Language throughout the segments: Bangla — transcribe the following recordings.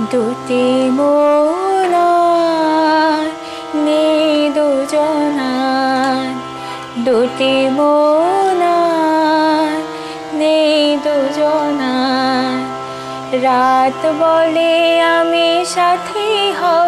দুটি মোলার নেই দুজনার। দুটি মোলার নেই দুজনার। রাত বলে আমি সাথী হব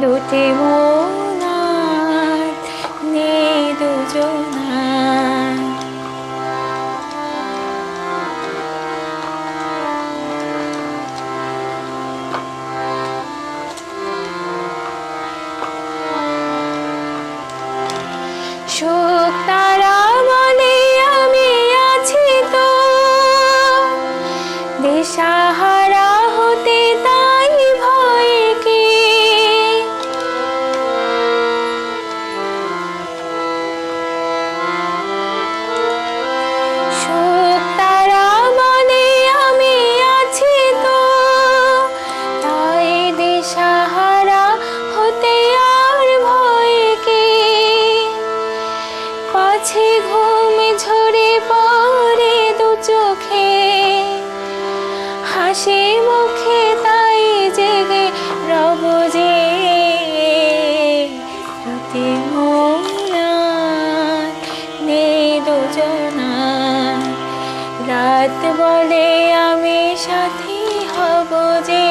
l'ultimo যোজনা রাত বলে আমি সাথী হব যে।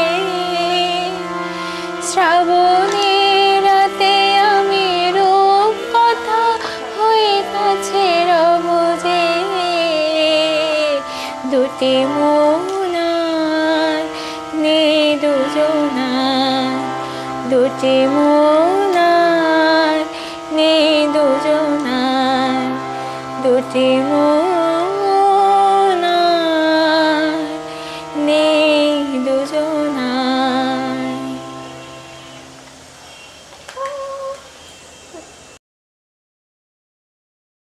শ্রাবণে রাতে আমি রূপ কথা হয়ে কাছে রব যে। দুটি মোনার নে দুজনা দুটি মোনার destino.